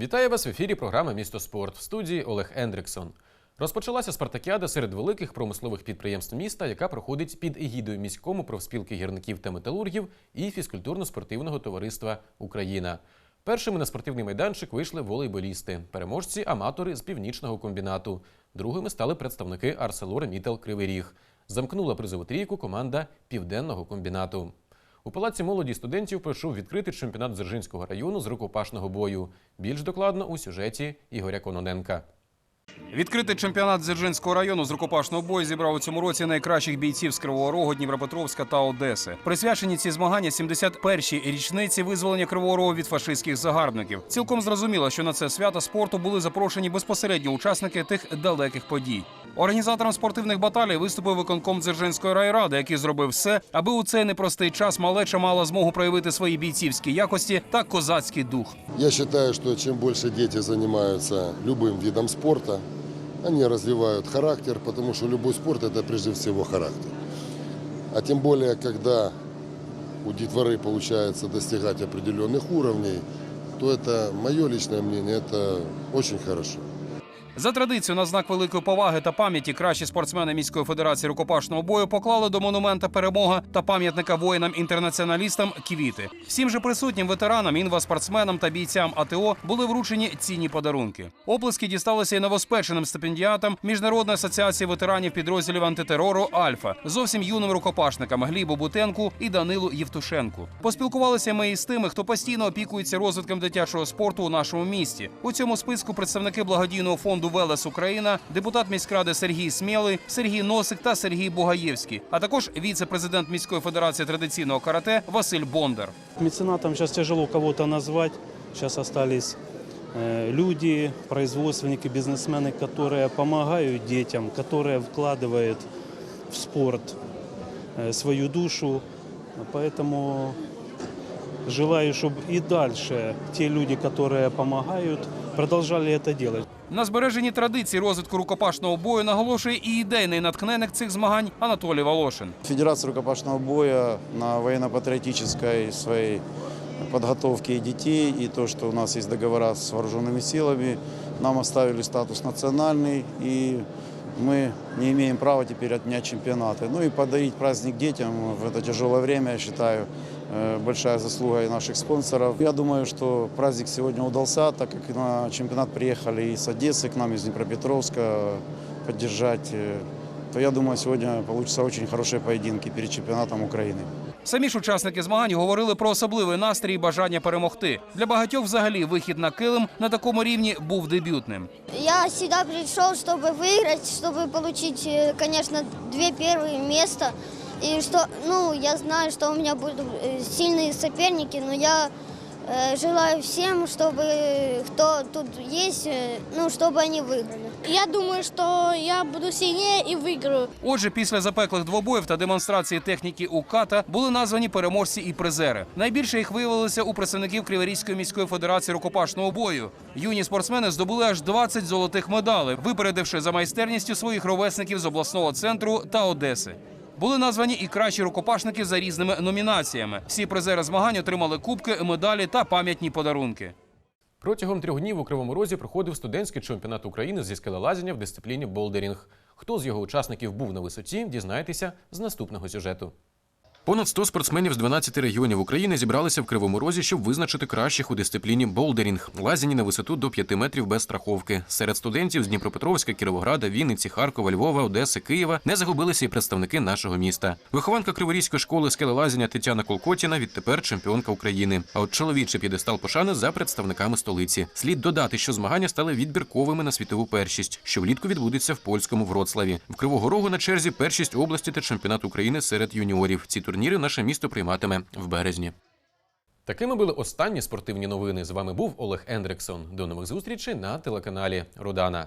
Вітаю вас в ефірі програми Місто Спорт в студії Олег Ендриксон. Розпочалася спартакіада серед великих промислових підприємств міста, яка проходить під егідою міському профспілки гірників та металургів і фізкультурно-спортивного товариства Україна. Першими на спортивний майданчик вийшли волейболісти, переможці аматори з північного комбінату. Другими стали представники Арселор Мітал Кривий Ріг. Замкнула призову трійку команда Південного комбінату. У палаці молоді студентів пройшов відкритий чемпіонат Дзержинського району з рукопашного бою. Більш докладно у сюжеті Ігоря Кононенка. Відкритий чемпіонат Дзержинського району з рукопашного бою зібрав у цьому році найкращих бійців з Кривого Рогу, Дніпропетровська та Одеси. Присвячені ці змагання 71-й річниці визволення Кривого Рогу від фашистських загарбників. Цілком зрозуміло, що на це свято спорту були запрошені безпосередньо учасники тих далеких подій. Організатором спортивних баталій виступив виконком Дзержинської райради, який зробив все, аби у цей непростий час малеча мала змогу проявити свої бійцівські якості та козацький дух. Я считаю, что чем больше дети занимаются любым видом спорта, они развивают характер, потому что любой спорт – это прежде всего характер. А тем более, когда у детворы получается достигать определенных уровней, то это, мое личное мнение, это очень хорошо. За традицією, на знак великої поваги та пам'яті кращі спортсмени міської федерації рукопашного бою поклали до монумента перемога та пам'ятника воїнам-інтернаціоналістам квіти. Всім же присутнім ветеранам, інваспортсменам та бійцям АТО були вручені цінні подарунки. Оплески дісталися і новоспеченим стипендіатам Міжнародної асоціації ветеранів підрозділів антитерору Альфа, зовсім юним рукопашникам Глібу Бутенку і Данилу Євтушенку. Поспілкувалися ми із тими, хто постійно опікується розвитком дитячого спорту у нашому місті. У цьому списку представники благодійного фонду Велес Україна, депутат міськради Сергій Смєлий, Сергій Носик та Сергій Бугаєвський, а також віце-президент міської федерації традиційного карате Василь Бондар. Меценатом сейчас тяжело кого-то назвать. Сейчас остались э, люди, производственники, бизнесмены, которые помогают детям, которые вкладывают в спорт э, свою душу. Поэтому желаю, чтобы и дальше те люди, которые помогают, продолжали это делать. На збереженні традицій розвитку рукопашного бою наголошує і ідейний натхненник цих змагань Анатолій Волошин. Федерация рукопашного боя на военно-патриотической своей подготовке и детей, и то, что у нас есть договора с вооруженными силами, нам оставили статус национальный, и мы не имеем права теперь отменять чемпионаты. Ну и подарить праздник детям в это тяжелое время, я считаю, э, большая заслуга и наших спонсоров. Я думаю, что праздник сегодня удался, так как на чемпионат приехали и с Одессы, к нам из Днепропетровска поддержать. э, То я думаю, сегодня получатся очень хорошие поединки перед чемпионатом Украины. Самі ж учасники змагань говорили про особливий настрій і бажання перемогти. Для багатьох взагалі вихід на килим на такому рівні був дебютним. Я сюда пришел, чтобы выиграть, чтобы получить, э, конечно, две первые места. И что, ну, я знаю, что у меня будут э, сильные соперники, но я э, желаю всем, чтобы кто тут есть, э, ну, чтобы они выиграли. Я думаю, что я буду сильнее и выиграю. Отже, після запеклих двобоїв та демонстрації техніки у ката були названі переможці і призери. Найбільше їх виявилося у представників Криворізької міської федерації рукопашного бою. Юні спортсмени здобули аж 20 золотих медалей, випередивши за майстерністю своїх ровесників з обласного центру та Одеси. Були названі і кращі рукопашники за різними номінаціями. Всі призери змагань отримали кубки, медалі та пам'ятні подарунки. Протягом трьох днів у Кривому Розі проходив студентський чемпіонат України зі скелелазіння в дисципліні болдерінг. Хто з його учасників був на висоті, дізнаєтеся з наступного сюжету. Понад 100 спортсменів з 12 регіонів України зібралися в Кривому Розі, щоб визначити кращих у дисципліні болдерінг, лазіння на висоту до 5 метрів без страховки. Серед студентів з Дніпропетровська, Кіровограда, Вінниці, Харкова, Львова, Одеси, Києва не загубилися і представники нашого міста. Вихованка Криворізької школи скелелазіння Тетяна Колкотіна відтепер чемпіонка України. А от чоловічий п'єдестал пошани за представниками столиці. Слід додати, що змагання стали відбірковими на світову першість, що влітку відбудеться в польському Вроцлаві. В Кривого Рогу на черзі першість області та чемпіонат України серед юніорів. Ці турніри наше місто прийматиме в березні. Такими були останні спортивні новини. З вами був Олег Ендриксон. До нових зустрічей на телеканалі Родана.